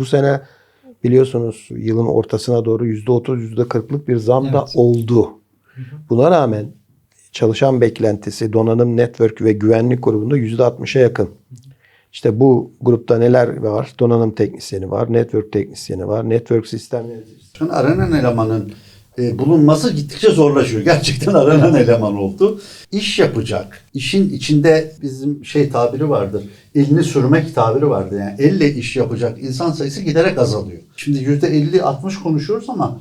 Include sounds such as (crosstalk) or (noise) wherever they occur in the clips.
Bu sene biliyorsunuz yılın ortasına doğru %30, %40'lık bir zam da Evet. oldu. Buna rağmen çalışan beklentisi donanım, network ve güvenlik grubunda %60'a yakın. İşte bu grupta neler var? Donanım teknisyeni var, network teknisyeni var, network sistem yöneticisi. Aranan elemanın e, bulunması gittikçe zorlaşıyor. Gerçekten aranan eleman oldu. İş yapacak. İşin içinde bizim şey tabiri vardır. Elini sürmek tabiri vardır. Yani elle iş yapacak insan sayısı giderek azalıyor. Şimdi yüzde 50-60 konuşuyoruz ama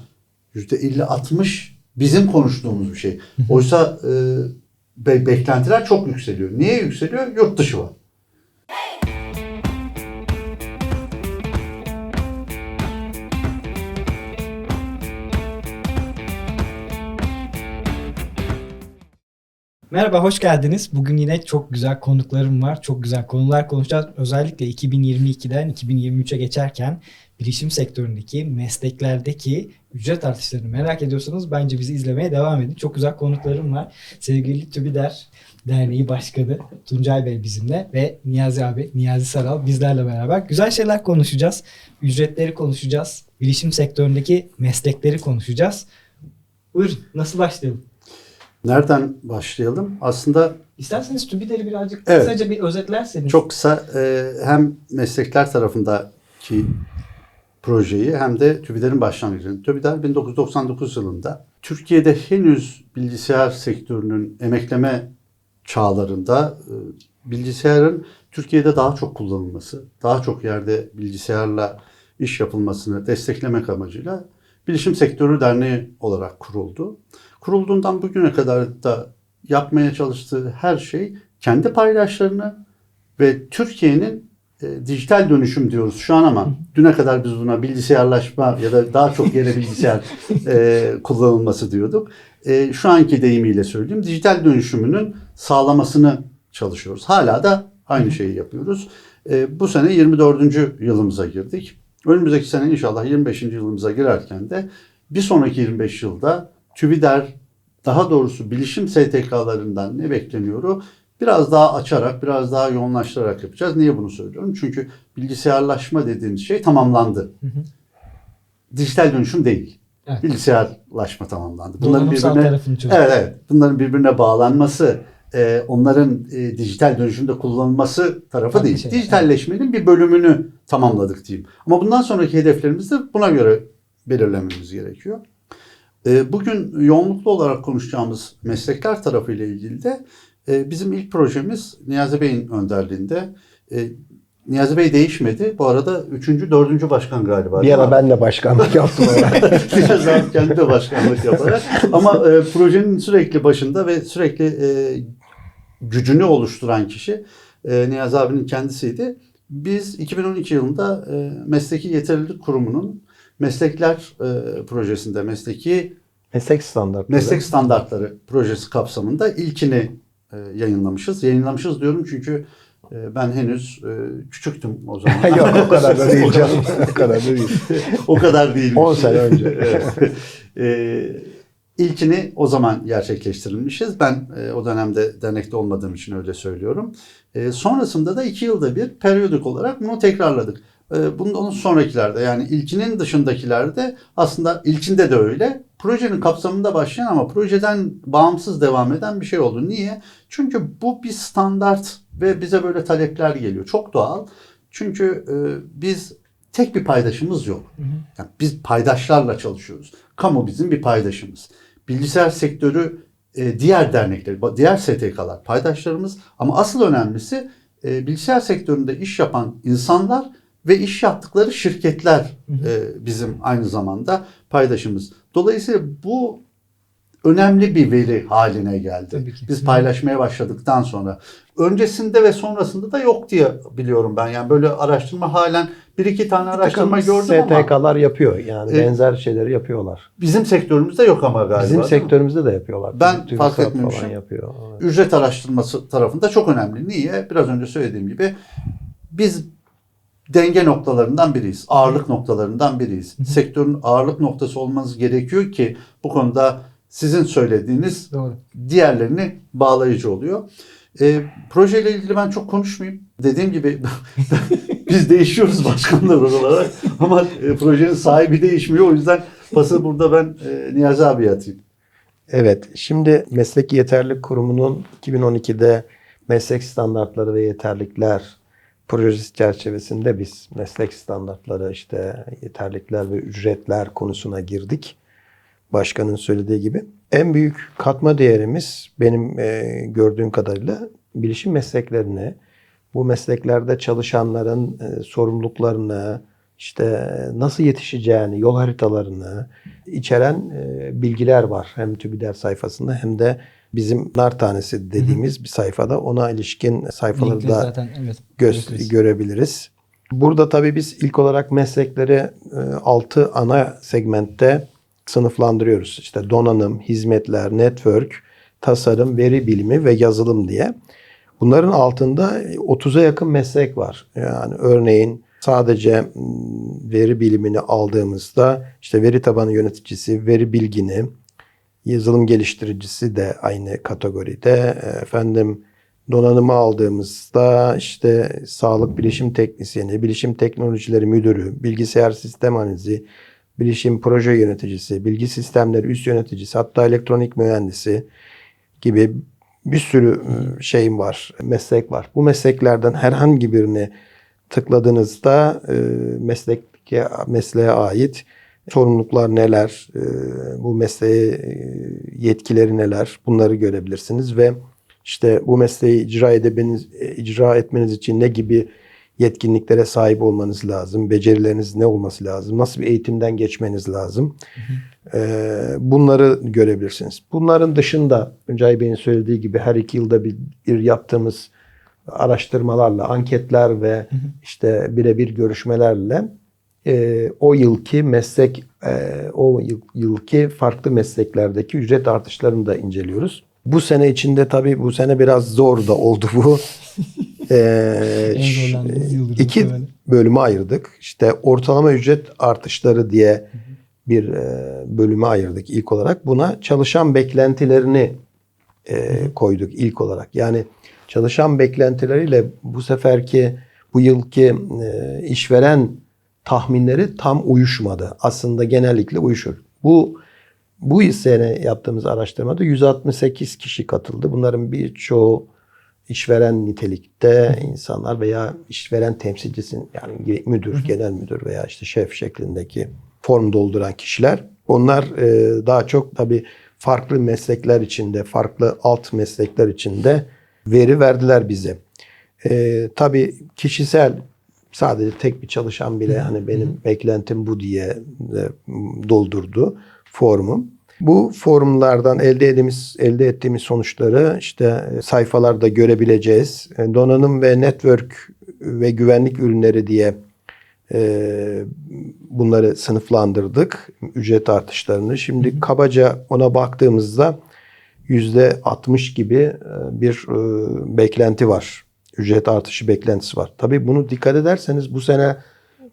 yüzde 50-60 bizim konuştuğumuz bir şey. Oysa e, be- beklentiler çok yükseliyor. Niye yükseliyor? Yurt dışı var. Merhaba, hoş geldiniz. Bugün yine çok güzel konuklarım var. Çok güzel konular konuşacağız. Özellikle 2022'den 2023'e geçerken bilişim sektöründeki mesleklerdeki ücret artışlarını merak ediyorsanız bence bizi izlemeye devam edin. Çok güzel konuklarım var. Sevgili TÜBİDER Derneği Başkanı Tuncay Bey bizimle ve Niyazi abi, Niyazi Saral bizlerle beraber güzel şeyler konuşacağız. Ücretleri konuşacağız. Bilişim sektöründeki meslekleri konuşacağız. Buyurun, nasıl başlayalım? Nereden başlayalım? Aslında İsterseniz TÜBİDER'i birazcık Evet. kısaca bir özetlerseniz. Çok kısa e, hem meslekler tarafındaki projeyi hem de TÜBİDER'in başlangıcını. TÜBİDER 1999 yılında Türkiye'de henüz bilgisayar sektörünün emekleme çağlarında e, bilgisayarın Türkiye'de daha çok kullanılması, daha çok yerde bilgisayarla iş yapılmasını desteklemek amacıyla Bilişim Sektörü Derneği olarak kuruldu. Kurulduğundan bugüne kadar da yapmaya çalıştığı her şey kendi paydaşlarını ve Türkiye'nin e, dijital dönüşüm diyoruz şu an ama düne kadar biz buna bilgisayarlaşma ya da daha çok yere (laughs) bilgisayar e, kullanılması diyorduk. E, şu anki deyimiyle söyleyeyim dijital dönüşümünün sağlamasını çalışıyoruz. Hala da aynı şeyi yapıyoruz. E, bu sene 24. yılımıza girdik. Önümüzdeki sene inşallah 25. yılımıza girerken de bir sonraki 25 yılda TÜBİDER daha doğrusu bilişim STK'larından ne bekleniyoru biraz daha açarak, biraz daha yoğunlaştırarak yapacağız. Niye bunu söylüyorum? Çünkü bilgisayarlaşma dediğimiz şey tamamlandı. Hı hı. Dijital dönüşüm değil. Evet. Bilgisayarlaşma tamamlandı. Tarafını çözüyor. Evet, evet. Bunların birbirine bağlanması, e, onların e, dijital dönüşümde kullanılması tarafı Farklı değil. şeyler, Dijitalleşmenin bir bölümünü tamamladık diyeyim. Ama bundan sonraki hedeflerimizi de buna göre belirlememiz gerekiyor. E, bugün yoğunluklu olarak konuşacağımız meslekler tarafı ile ilgili de e, bizim ilk projemiz Niyazi Bey'in önderliğinde. E, Niyazi Bey değişmedi. Bu arada üçüncü, dördüncü başkan galiba. Bir ara ben de başkanlık yaptım. (laughs) Biraz daha kendi de başkanlık yaparak. Ama e, projenin sürekli başında ve sürekli e, gücünü oluşturan kişi e, Niyaz abinin kendisiydi. Biz 2012 yılında e, Mesleki Yeterlilik Kurumu'nun meslekler e, projesinde mesleki Meslek standartları. meslek standartları projesi kapsamında ilkini e, yayınlamışız. Yayınlamışız diyorum çünkü e, ben henüz e, küçüktüm o zaman. (laughs) Yok o kadar da değil (laughs) canım. o kadar da değil. (laughs) o kadar değil. 10 sene önce. Evet. Ee, ilkini o zaman gerçekleştirilmişiz. Ben e, o dönemde dernekte olmadığım için öyle söylüyorum. E, sonrasında da iki yılda bir periyodik olarak bunu tekrarladık. E, bundan sonrakilerde yani ilkinin dışındakilerde aslında ilkinde de öyle. Projenin kapsamında başlayan ama projeden bağımsız devam eden bir şey oldu. Niye? Çünkü bu bir standart ve bize böyle talepler geliyor. Çok doğal. Çünkü e, biz tek bir paydaşımız yok. Yani biz paydaşlarla çalışıyoruz. Kamu bizim bir paydaşımız. Bilgisayar sektörü e, diğer dernekler, diğer STK'lar paydaşlarımız ama asıl önemlisi e, bilgisayar sektöründe iş yapan insanlar ve iş yaptıkları şirketler e, bizim aynı zamanda paydaşımız. Dolayısıyla bu önemli bir veri haline geldi. Biz paylaşmaya başladıktan sonra. Öncesinde ve sonrasında da yok diye biliyorum ben. Yani böyle araştırma halen bir iki tane araştırma gördüm ama STK'lar yapıyor. Yani E, benzer şeyleri yapıyorlar. bizim sektörümüzde yok ama galiba. Bizim sektörümüzde de yapıyorlar. Ben TÜBİTAK fark etmemişim. yapıyor. Evet. Ücret araştırması tarafında çok önemli. Niye? Biraz önce söylediğim gibi biz denge noktalarından biriyiz. Ağırlık noktalarından biriyiz. Sektörün ağırlık noktası olmanız gerekiyor ki bu konuda sizin söylediğiniz Doğru. diğerlerini bağlayıcı oluyor. E, projeyle ilgili ben çok konuşmayayım. Dediğim gibi (laughs) Biz değişiyoruz başkanlar olarak (laughs) ama e, projenin sahibi değişmiyor. O yüzden pası burada ben e, Niyazi abiye atayım. Evet, şimdi Mesleki Yeterlilik Kurumu'nun 2012'de meslek standartları ve yeterlikler projesi çerçevesinde biz meslek standartları işte yeterlikler ve ücretler konusuna girdik. Başkanın söylediği gibi. En büyük katma değerimiz benim e, gördüğüm kadarıyla bilişim mesleklerine, bu mesleklerde çalışanların e, sorumluluklarını, işte nasıl yetişeceğini, yol haritalarını içeren e, bilgiler var. Hem TÜBİDER sayfasında hem de bizim nar tanesi dediğimiz bir sayfada ona ilişkin sayfaları Linkleri da zaten evet. gösteririz. görebiliriz. Burada tabii biz ilk olarak meslekleri 6 ana segmentte sınıflandırıyoruz. İşte donanım, hizmetler, network, tasarım, veri bilimi ve yazılım diye. Bunların altında 30'a yakın meslek var. Yani örneğin sadece veri bilimini aldığımızda işte veri tabanı yöneticisi, veri bilgini, yazılım geliştiricisi de aynı kategoride. Efendim donanımı aldığımızda işte sağlık bilişim teknisyeni, bilişim teknolojileri müdürü, bilgisayar sistem analizi, bilişim proje yöneticisi, bilgi sistemleri üst yöneticisi, hatta elektronik mühendisi gibi bir sürü e, şeyim var, meslek var. Bu mesleklerden herhangi birini tıkladığınızda e, meslek mesleğe ait sorumluluklar neler, e, bu mesleğe e, yetkileri neler bunları görebilirsiniz ve işte bu mesleği icra edemeniz, e, icra etmeniz için ne gibi yetkinliklere sahip olmanız lazım, becerileriniz ne olması lazım, nasıl bir eğitimden geçmeniz lazım. E, bunları görebilirsiniz. Bunların dışında Öncay Bey'in söylediği gibi her iki yılda bir, bir yaptığımız araştırmalarla, anketler ve işte birebir görüşmelerle e, o yılki meslek, e, o yıl, yılki farklı mesleklerdeki ücret artışlarını da inceliyoruz. Bu sene içinde tabii bu sene biraz zor da oldu bu. (laughs) E, yıldır iki muhtemelen. bölüme ayırdık. İşte ortalama ücret artışları diye bir e, bölüme ayırdık ilk olarak. Buna çalışan beklentilerini e, koyduk ilk olarak. Yani çalışan beklentileriyle bu seferki bu yılki e, işveren tahminleri tam uyuşmadı. Aslında genellikle uyuşur. Bu bu sene yaptığımız araştırmada 168 kişi katıldı. Bunların birçoğu işveren nitelikte insanlar veya işveren temsilcisin yani müdür, genel müdür veya işte şef şeklindeki form dolduran kişiler. Onlar e, daha çok tabii farklı meslekler içinde, farklı alt meslekler içinde veri verdiler bize. E, tabii kişisel sadece tek bir çalışan bile hani benim beklentim bu diye e, doldurdu formu. Bu forumlardan elde ettiğimiz elde ettiğimiz sonuçları işte e, sayfalarda görebileceğiz. E, Donanım ve network ve güvenlik ürünleri diye bunları sınıflandırdık. Ücret artışlarını. Şimdi kabaca ona baktığımızda yüzde 60 gibi bir beklenti var. Ücret artışı beklentisi var. Tabii bunu dikkat ederseniz bu sene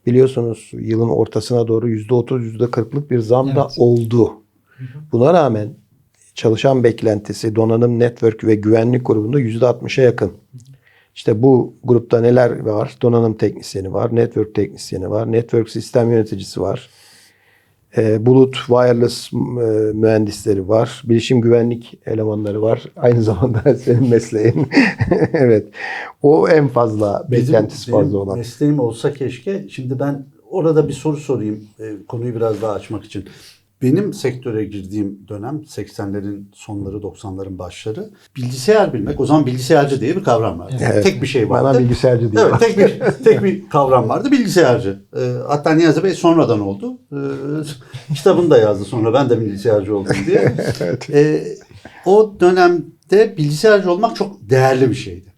biliyorsunuz yılın ortasına doğru yüzde 30 yüzde 40'lık bir zam da Evet. oldu. Buna rağmen çalışan beklentisi donanım, network ve güvenlik grubunda yüzde 60'a yakın. İşte bu grupta neler var? Donanım teknisyeni var, network teknisyeni var, network sistem yöneticisi var. E, bulut wireless e, mühendisleri var. Bilişim güvenlik elemanları var. Aynı (laughs) zamanda senin mesleğin. (laughs) evet. O en fazla beklentisi Bizim- fazla benim olan. Mesleğim olsa keşke. Şimdi ben orada bir soru sorayım. e, konuyu biraz daha açmak için. Benim sektöre girdiğim dönem 80'lerin sonları 90'ların başları bilgisayar bilmek o zaman bilgisayarcı diye bir kavram vardı. Evet. Tek bir şey vardı. Bana bilgisayarcı diyor. Evet tek bir (laughs) tek bir kavram vardı bilgisayarcı. Ee, hatta Niyazi Bey sonradan oldu. Ee, kitabını da yazdı sonra ben de bilgisayarcı oldum diye. (laughs) Ee, o dönemde bilgisayarcı olmak çok değerli bir şeydi.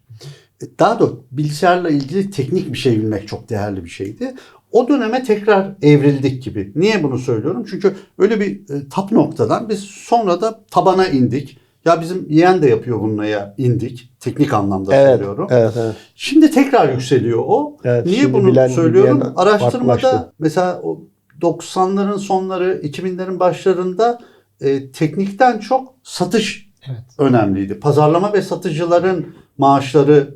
E, Daha doğrusu bilgisayarla ilgili teknik bir şey bilmek çok değerli bir şeydi. O döneme tekrar evrildik gibi. Niye bunu söylüyorum? Çünkü öyle bir e, tap noktadan biz sonra da tabana indik. Ya bizim yeğen de yapıyor bununla ya indik. Teknik anlamda Evet, söylüyorum. evet, evet. Şimdi tekrar yükseliyor o. Evet, Niye bunu bilen söylüyorum? bilmeyen Araştırmada farklılaştı. mesela o 90'ların sonları, 2000'lerin başlarında e, teknikten çok satış Evet. önemliydi. Pazarlama ve satıcıların maaşları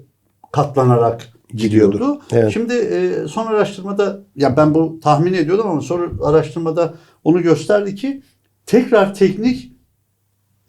katlanarak Gidiyordu. gidiyordu. Evet. Şimdi e, son araştırmada ya ben bu tahmin ediyordum ama son araştırmada onu gösterdi ki tekrar teknik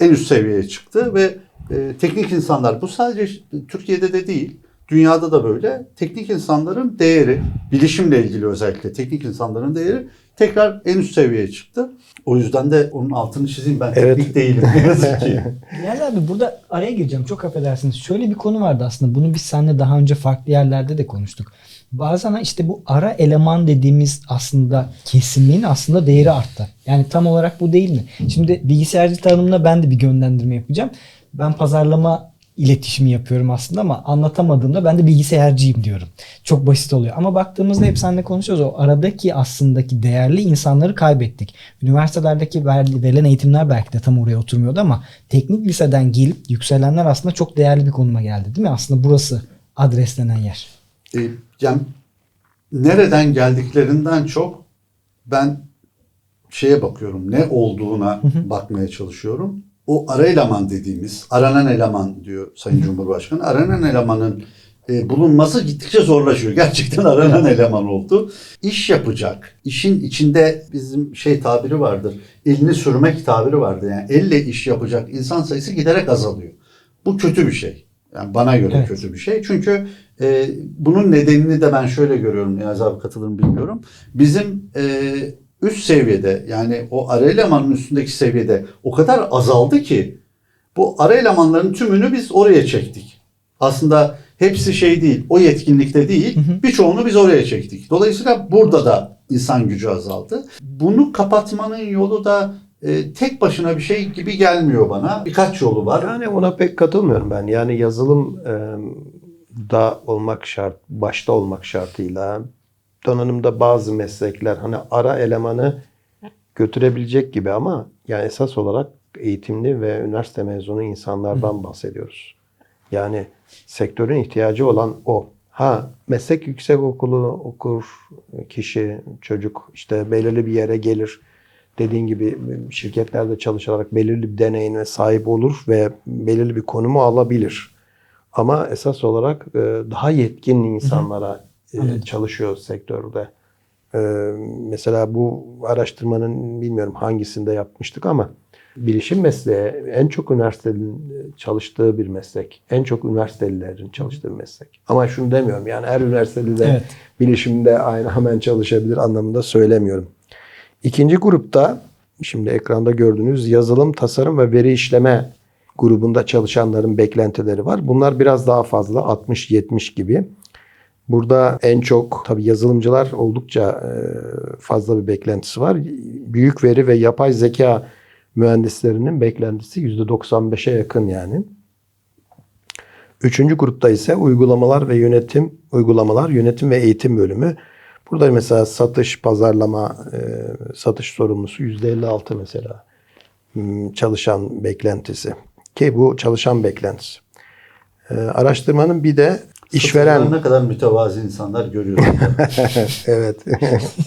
en üst seviyeye çıktı ve e, teknik insanlar bu sadece Türkiye'de de değil dünyada da böyle teknik insanların değeri bilişimle ilgili özellikle teknik insanların değeri tekrar en üst seviyeye çıktı. O yüzden de onun altını çizeyim ben Evet. teknik değilim ne yazık ki. (laughs) Bilal abi burada araya gireceğim çok affedersiniz. Şöyle bir konu vardı aslında. Bunu biz seninle daha önce farklı yerlerde de konuştuk. Bazen işte bu ara eleman dediğimiz aslında kesimin aslında değeri arttı. Yani tam olarak bu değil mi? Şimdi bilgisayarcı tanımına ben de bir yönlendirme yapacağım. Ben pazarlama iletişimi yapıyorum aslında ama anlatamadığımda ben de bilgisayarcıyım diyorum. Çok basit oluyor. Ama baktığımızda hep seninle konuşuyoruz. O aradaki aslındaki değerli insanları kaybettik. Üniversitelerdeki ver- verilen eğitimler belki de tam oraya oturmuyordu ama teknik liseden gelip yükselenler aslında çok değerli bir konuma geldi değil mi? Aslında burası adreslenen yer. E, yani nereden geldiklerinden çok ben şeye bakıyorum ne olduğuna bakmaya çalışıyorum. O ara eleman dediğimiz aranan eleman diyor Sayın Cumhurbaşkanı. Aranan elemanın e, bulunması gittikçe zorlaşıyor. (laughs) Gerçekten aranan eleman oldu. İş yapacak. işin içinde bizim şey tabiri vardır. Elini sürmek tabiri vardır. Yani elle iş yapacak insan sayısı giderek azalıyor. Bu kötü bir şey. Yani bana göre Evet. kötü bir şey. Çünkü e, bunun nedenini de ben şöyle görüyorum. Niyazi abi katılır bilmiyorum. Bizim e, üst seviyede yani o ara elemanın üstündeki seviyede o kadar azaldı ki bu ara elemanların tümünü biz oraya çektik. Aslında hepsi şey değil, o yetkinlikte değil, birçoğunu biz oraya çektik. Dolayısıyla burada da insan gücü azaldı. Bunu kapatmanın yolu da e, tek başına bir şey gibi gelmiyor bana. Birkaç yolu var. Yani ona pek katılmıyorum ben. Yani yazılım e, da olmak şart, başta olmak şartıyla donanımda bazı meslekler hani ara elemanı götürebilecek gibi ama yani esas olarak eğitimli ve üniversite mezunu insanlardan bahsediyoruz. Yani sektörün ihtiyacı olan o. Ha meslek yüksek okulu okur kişi, çocuk işte belirli bir yere gelir. Dediğin gibi şirketlerde çalışarak belirli bir deneyime sahip olur ve belirli bir konumu alabilir. Ama esas olarak e, daha yetkin insanlara e, Anladım. çalışıyor sektörde. E, mesela bu araştırmanın bilmiyorum hangisinde yapmıştık ama bilişim mesleği en çok üniversitelerin çalıştığı bir meslek. En çok üniversitelilerin çalıştığı bir meslek. Ama şunu demiyorum yani her üniversitede de Evet. bilişimde aynı hemen çalışabilir anlamında söylemiyorum. İkinci grupta şimdi ekranda gördüğünüz yazılım, tasarım ve veri işleme grubunda çalışanların beklentileri var. Bunlar biraz daha fazla 60-70 gibi. Burada en çok tabii yazılımcılar oldukça e, fazla bir beklentisi var. Büyük veri ve yapay zeka mühendislerinin beklentisi %95'e yakın yani. Üçüncü grupta ise uygulamalar ve yönetim, uygulamalar, yönetim ve eğitim bölümü. Burada mesela satış, pazarlama, e, satış sorumlusu %56 mesela çalışan beklentisi. Ki bu çalışan beklentisi. E, araştırmanın bir de işveren... Ne kadar mütevazi insanlar görüyoruz. (laughs) evet.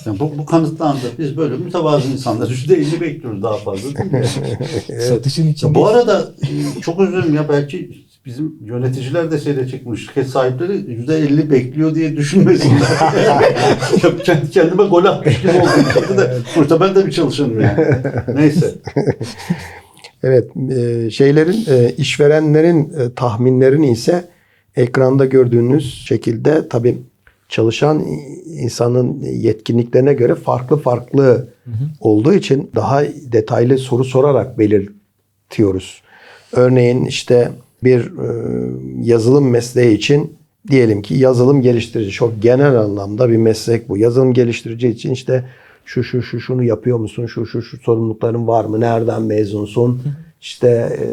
Yani bu, bu kanıtlandı. Biz böyle mütevazi insanlar %50 bekliyoruz daha fazla değil mi? (laughs) Satışın içinde. Bu arada e, çok dilerim ya belki bizim yöneticiler de seyredecek bu şirket sahipleri %50 bekliyor diye düşünmesinler. (laughs) Kendi kendime gol atmış gibi oldum. De, sonuçta ben de bir çalışanım yani. Neyse. Evet, e, şeylerin e, işverenlerin tahminlerini ise ekranda gördüğünüz şekilde tabii çalışan insanın yetkinliklerine göre farklı farklı olduğu için daha detaylı soru sorarak belirtiyoruz. Örneğin işte bir e, yazılım mesleği için diyelim ki yazılım geliştirici çok genel anlamda bir meslek bu. Yazılım geliştirici için işte şu şu şu şunu yapıyor musun? Şu şu şu sorumlulukların var mı? Nereden mezunsun? İşte e,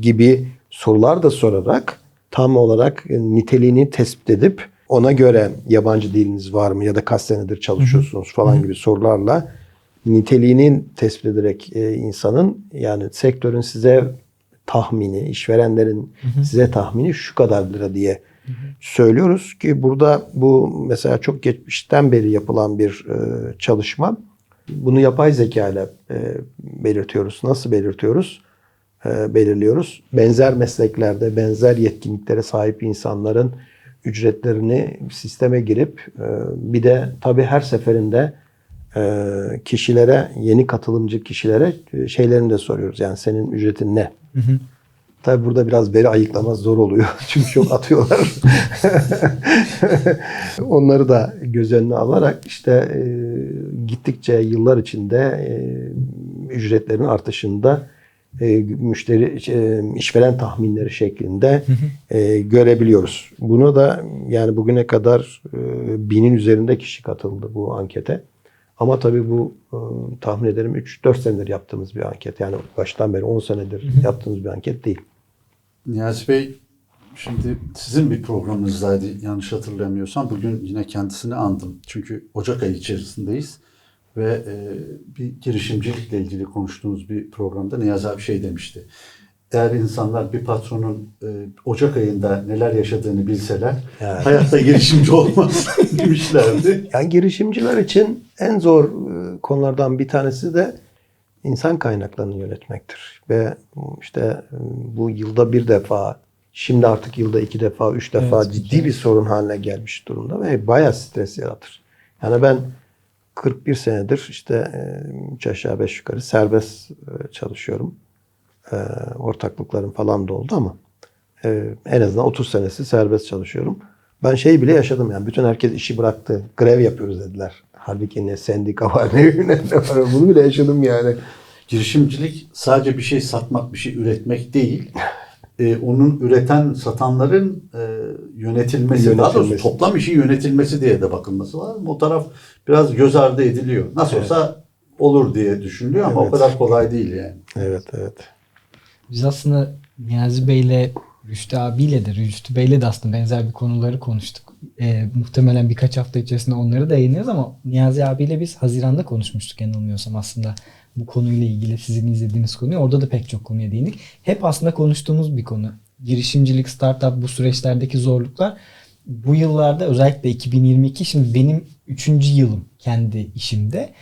gibi sorular da sorarak tam olarak e, niteliğini tespit edip ona göre yabancı diliniz var mı ya da kaç senedir çalışıyorsunuz falan gibi sorularla niteliğini tespit ederek e, insanın yani sektörün size tahmini, işverenlerin size tahmini şu kadar lira diye söylüyoruz ki burada bu mesela çok geçmişten beri yapılan bir e, çalışma. Bunu yapay zeka ile e, belirtiyoruz. Nasıl belirtiyoruz? E, belirliyoruz. Benzer mesleklerde benzer yetkinliklere sahip insanların ücretlerini sisteme girip e, bir de tabii her seferinde e, kişilere, yeni katılımcı kişilere şeylerini de soruyoruz. Yani senin ücretin ne? Tabii burada biraz veri ayıklaması zor oluyor. (laughs) Çünkü çok atıyorlar. (laughs) Onları da göz önüne alarak işte e, gittikçe yıllar içinde e, ücretlerin artışında e, müşteri e, işveren tahminleri şeklinde e, görebiliyoruz. Bunu da yani bugüne kadar e, binin üzerinde kişi katıldı bu ankete. Ama tabii bu e, tahmin ederim 3-4 senedir yaptığımız bir anket. Yani baştan beri 10 senedir yaptığımız bir anket değil. Niyazi Bey, şimdi sizin bir programınızdaydı yanlış hatırlamıyorsam. Bugün yine kendisini andım. Çünkü Ocak ayı içerisindeyiz. Ve e, bir girişimcilikle ilgili konuştuğumuz bir programda Niyazi abi şey demişti. Eğer insanlar bir patronun e, Ocak ayında neler yaşadığını bilseler Yani. hayatta girişimci olmaz (laughs) demişlerdi. Yani girişimciler için en zor e, konulardan bir tanesi de insan kaynaklarını yönetmektir. Ve işte e, bu yılda bir defa, şimdi artık yılda iki defa, üç defa Evet, ciddi bir sorun haline gelmiş durumda ve bayağı stres yaratır. Yani ben 41 senedir işte e, üç aşağı beş yukarı serbest e, çalışıyorum. E, Ortaklıklarım falan da oldu ama e, en azından 30 senesi serbest çalışıyorum. Ben şeyi bile yaşadım yani. Bütün herkes işi bıraktı. Grev yapıyoruz dediler. Halbuki ne sendika var (laughs) ne, ne var. Bunu bile yaşadım yani. Girişimcilik sadece bir şey satmak, bir şey üretmek değil. Ee, onun üreten, satanların e, yönetilmesi, daha doğrusu Yönetilmesi. toplam işi yönetilmesi diye de bakılması lazım. O taraf biraz göz ardı ediliyor. Nasıl olsa olur diye düşünülüyor ama Evet. o kadar kolay değil yani. Evet evet. Biz aslında Niyazi Bey'le Rüştü abiyle de Rüştü Bey'le de aslında benzer bir konuları konuştuk. Ee, muhtemelen birkaç hafta içerisinde onları da yayınlarız ama Niyazi abiyle biz Haziran'da konuşmuştuk yanılmıyorsam aslında bu konuyla ilgili sizin izlediğiniz konuyu. Orada da pek çok konuya değindik. Hep aslında konuştuğumuz bir konu. Girişimcilik, startup bu süreçlerdeki zorluklar bu yıllarda özellikle 2022 şimdi benim 3. yılım kendi işimde.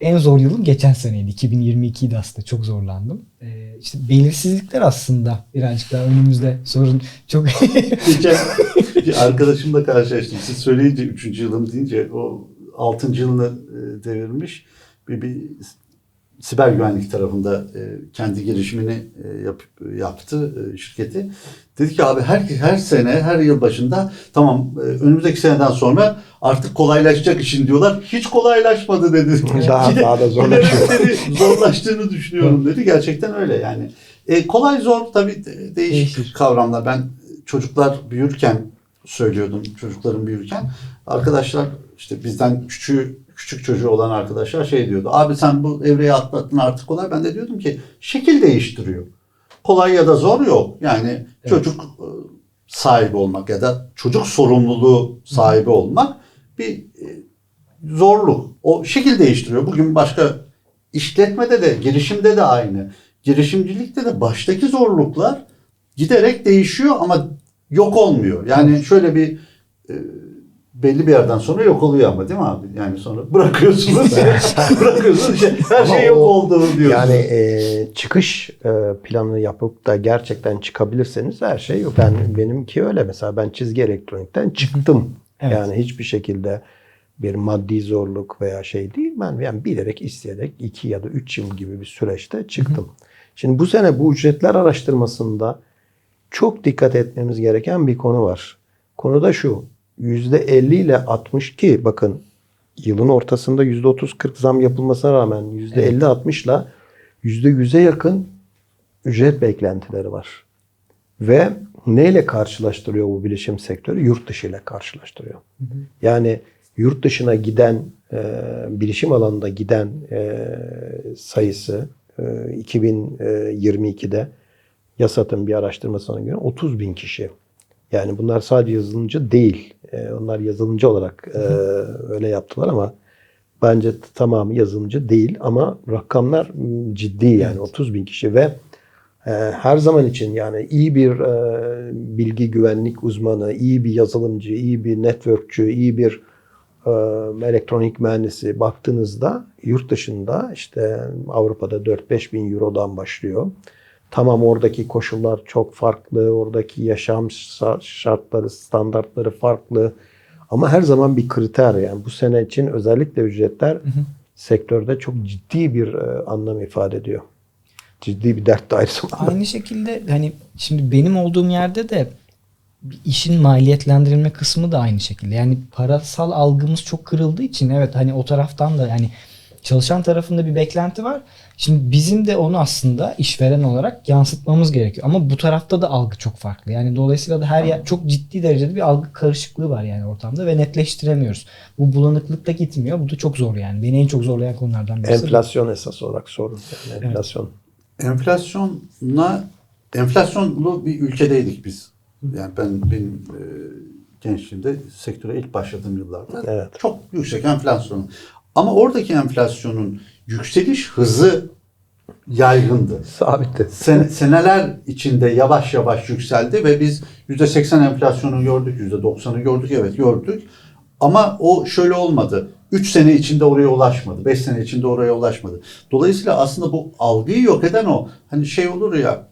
En zor yılım geçen seneydi. 2022'ydi aslında. Çok zorlandım. Ee, işte belirsizlikler aslında birazcık daha önümüzde sorun çok (laughs) Geçen bir arkadaşımla karşılaştım. Siz söyleyince 3. yılım deyince o 6. yılını e, devirmiş bir, bir siber güvenlik tarafında e, kendi girişimini e, yap, yaptı e, şirketi. Dedi ki abi her her sene her yıl başında tamam e, önümüzdeki seneden sonra artık kolaylaşacak işin diyorlar. Hiç kolaylaşmadı dedi. (laughs) Daha- daha da zorlaşıyor. Zorlaştığını düşünüyorum dedi. Gerçekten öyle yani. E, kolay zor tabii de- değişik Değişir. kavramlar. Ben çocuklar büyürken söylüyordum çocukların büyürken. Arkadaşlar işte bizden küçüğü küçük çocuğu olan arkadaşlar şey diyordu. Abi sen bu evreyi atlattın artık kolay. Ben de diyordum ki şekil değiştiriyor. Kolay ya da zor yok. Yani çocuk e, sahibi olmak ya da çocuk sorumluluğu sahibi olmak bir e, zorluk. O şekil değiştiriyor. Bugün başka işletmede de girişimde de aynı. Girişimcilikte de baştaki zorluklar giderek değişiyor ama yok olmuyor. Yani şöyle bir e, belli bir yerden sonra yok oluyor ama değil mi abi? Yani sonra bırakıyorsunuz. (laughs) (laughs) bırakıyorsunuz. işte her Ama şey yok o- oldu diyorsunuz. Yani e, çıkış e, planı yapıp da gerçekten çıkabilirseniz her şey yok. Ben benimki öyle mesela ben çizgi elektronikten çıktım. Evet. Yani hiçbir şekilde bir maddi zorluk veya şey değil. Ben yani bilerek isteyerek iki ya da üç yıl gibi bir süreçte çıktım. Şimdi bu sene bu ücretler araştırmasında çok dikkat etmemiz gereken bir konu var. Konu da şu. %50 ile 60 ki bakın yılın ortasında %30-40 zam yapılmasına rağmen %50-60 ile %100'e yakın ücret beklentileri var. Ve neyle karşılaştırıyor bu bilişim sektörü? Yurt dışı ile karşılaştırıyor. Yani yurt dışına giden, e, bilişim alanında giden e, sayısı e, 2022'de YASAT'ın bir araştırmasına göre 30 bin kişi. Yani bunlar sadece yazılımcı değil. E, onlar yazılımcı olarak e, öyle yaptılar ama bence tamamı yazılımcı değil ama rakamlar ciddi yani 30 bin kişi ve e, her zaman için yani iyi bir e, bilgi güvenlik uzmanı, iyi bir yazılımcı, iyi bir networkçü, iyi bir e, elektronik mühendisi baktığınızda yurt dışında işte Avrupa'da 4-5 bin Euro'dan başlıyor. Tamam oradaki koşullar çok farklı, oradaki yaşam şa- şartları, standartları farklı. Ama her zaman bir kriter yani bu sene için özellikle ücretler sektörde çok ciddi bir e, anlam ifade ediyor. Ciddi bir dert de aynı zamanda. Aynı şekilde hani şimdi benim olduğum yerde de bir işin maliyetlendirilme kısmı da aynı şekilde. Yani parasal algımız çok kırıldığı için evet hani o taraftan da yani çalışan tarafında bir beklenti var. Şimdi bizim de onu aslında işveren olarak yansıtmamız gerekiyor. Ama bu tarafta da algı çok farklı. Yani dolayısıyla da her yer çok ciddi derecede bir algı karışıklığı var yani ortamda ve netleştiremiyoruz. Bu bulanıklık da gitmiyor. Bu da çok zor yani. Beni en çok zorlayan konulardan birisi. bu. Enflasyon esas olarak sorun. Yani enflasyon. Enflasyonla enflasyonlu bir ülkedeydik biz. Yani ben benim e, gençliğimde sektöre ilk başladığım yıllarda Evet. çok yüksek enflasyon. Ama oradaki enflasyonun yükseliş hızı yaygındı. Sabitti. Sen, seneler içinde yavaş yavaş yükseldi ve biz %80 enflasyonu gördük, %90'ı gördük, evet gördük. Ama o şöyle olmadı. 3 sene içinde oraya ulaşmadı. 5 sene içinde oraya ulaşmadı. Dolayısıyla aslında bu algıyı yok eden o. Hani şey olur ya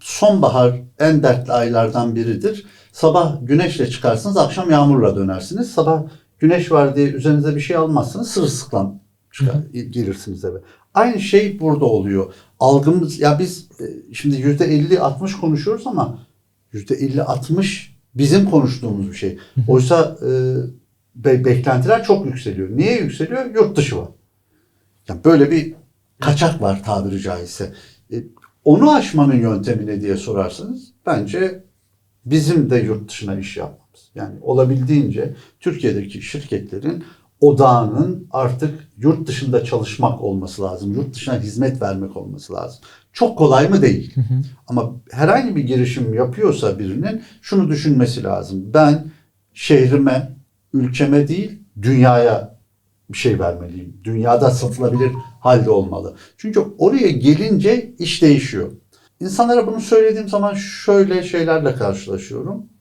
sonbahar en dertli aylardan biridir. Sabah güneşle çıkarsınız, akşam yağmurla dönersiniz. Sabah güneş var diye üzerinize bir şey almazsınız, sırılsıklam çıkar, gelirsiniz eve. Aynı şey burada oluyor. Algımız, ya biz e, şimdi yüzde 50-60 konuşuyoruz ama yüzde 50-60 bizim konuştuğumuz bir şey. Oysa e, be- beklentiler çok yükseliyor. Niye yükseliyor? Yurt dışı var. Yani böyle bir kaçak var tabiri caizse. E, onu aşmanın yöntemi ne diye sorarsanız bence bizim de yurt dışına iş yapmamız. Yani olabildiğince Türkiye'deki şirketlerin odağının artık yurt dışında çalışmak olması lazım. Yurt dışına hizmet vermek olması lazım. Çok kolay mı değil. Ama herhangi bir girişim yapıyorsa birinin şunu düşünmesi lazım. Ben şehrime, ülkeme değil dünyaya bir şey vermeliyim. Dünyada satılabilir halde olmalı. Çünkü oraya gelince iş değişiyor. İnsanlara bunu söylediğim zaman şöyle şeylerle karşılaşıyorum.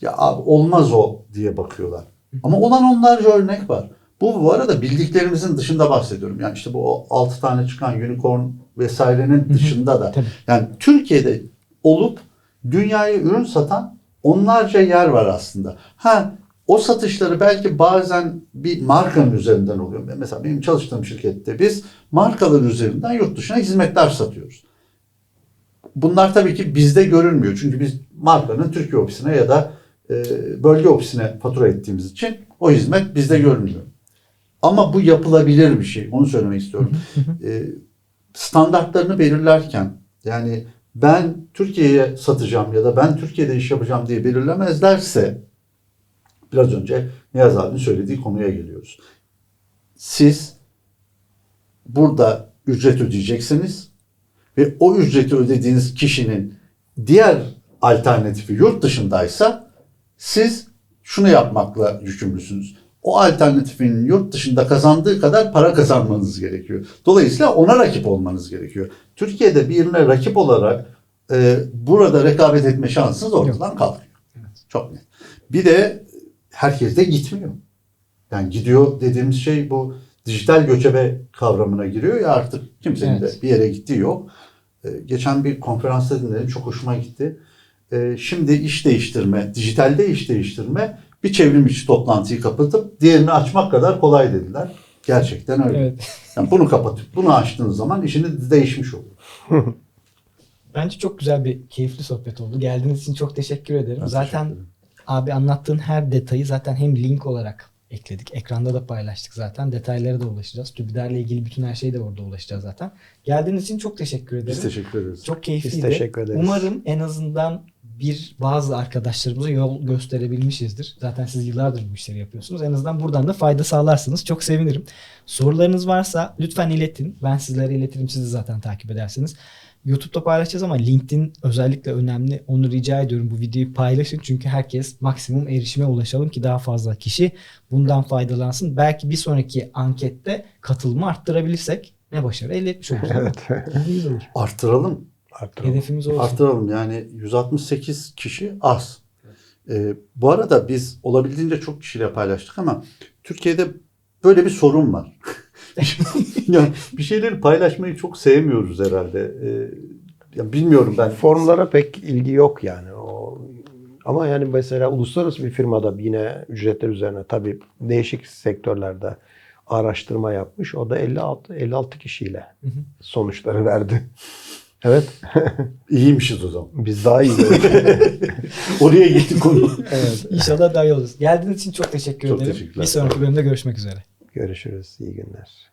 Ya abi olmaz o diye bakıyorlar. Ama olan onlarca örnek var. Bu bu arada bildiklerimizin dışında bahsediyorum. Yani işte bu 6 tane çıkan unicorn vesairenin dışında da. Yani Türkiye'de olup dünyaya ürün satan onlarca yer var aslında. Ha o satışları belki bazen bir markanın üzerinden oluyor. Mesela benim çalıştığım şirkette biz markalar üzerinden yurt dışına hizmetler satıyoruz. Bunlar tabii ki bizde görünmüyor. Çünkü biz markanın Türkiye ofisine ya da bölge ofisine fatura ettiğimiz için o hizmet bizde görünmüyor. Ama bu yapılabilir bir şey. Onu söylemek istiyorum. (laughs) E, standartlarını belirlerken yani ben Türkiye'ye satacağım ya da ben Türkiye'de iş yapacağım diye belirlemezlerse biraz önce Niyaz abinin söylediği konuya geliyoruz. Siz burada ücret ödeyeceksiniz ve o ücreti ödediğiniz kişinin diğer alternatifi yurt dışındaysa siz şunu yapmakla yükümlüsünüz. O alternatifin yurt dışında kazandığı kadar para kazanmanız gerekiyor. Dolayısıyla ona rakip olmanız gerekiyor. Türkiye'de birine rakip olarak e, burada rekabet etme şansınız ortadan kalkıyor. Çok net. Bir de herkes de gitmiyor. Yani gidiyor dediğimiz şey bu dijital göçebe kavramına giriyor ya artık kimsenin Evet. de bir yere gittiği yok. Ee, geçen bir konferansta dinledim çok hoşuma gitti. Ee, şimdi iş değiştirme, dijitalde iş değiştirme bir çevrim içi toplantıyı kapatıp diğerini açmak kadar kolay dediler. Gerçekten öyle. Evet. Yani bunu kapatıp bunu açtığınız zaman işiniz değişmiş olur. (laughs) Bence çok güzel bir keyifli sohbet oldu. Geldiğiniz için çok teşekkür ederim. Ben zaten teşekkür ederim. abi anlattığın her detayı zaten hem link olarak ekledik. Ekranda da paylaştık zaten. Detaylara da ulaşacağız. TÜBİDAR'la ilgili bütün her şeyi de orada ulaşacağız zaten. Geldiğiniz için çok teşekkür ederim. Biz teşekkür ederiz. Çok keyifliydi. Biz teşekkür ederiz. Umarım en azından bir bazı arkadaşlarımıza yol gösterebilmişizdir. Zaten siz yıllardır bu işleri yapıyorsunuz. En azından buradan da fayda sağlarsınız. Çok sevinirim. Sorularınız varsa lütfen iletin. Ben sizlere iletirim. Siz de zaten takip edersiniz. YouTube'da paylaşacağız ama LinkedIn özellikle önemli. Onu rica ediyorum bu videoyu paylaşın. Çünkü herkes maksimum erişime ulaşalım ki daha fazla kişi bundan faydalansın. Belki bir sonraki ankette katılımı arttırabilirsek ne başarı elde etmiş oluruz. Evet. İyi Artıralım. Hedefimiz olsun. Arttıralım yani 168 kişi az. Ee, bu arada biz olabildiğince çok kişiyle paylaştık ama Türkiye'de böyle bir sorun var. (laughs) yani bir şeyleri paylaşmayı çok sevmiyoruz herhalde. Ee, Ya bilmiyorum ben. Formlara pek ilgi yok yani. O ama yani mesela uluslararası bir firmada yine ücretler üzerine tabii değişik sektörlerde araştırma yapmış. O da 56 56 kişiyle sonuçları verdi. Evet. (laughs) İyiymişiz o zaman. Biz daha iyi. (laughs) Oraya gitti konu. Evet. İnşallah daha iyi oluruz. Geldiğiniz için çok teşekkür Çok ederim. teşekkürler. Bir sonraki bölümde görüşmek üzere. Görüşürüz. İyi günler.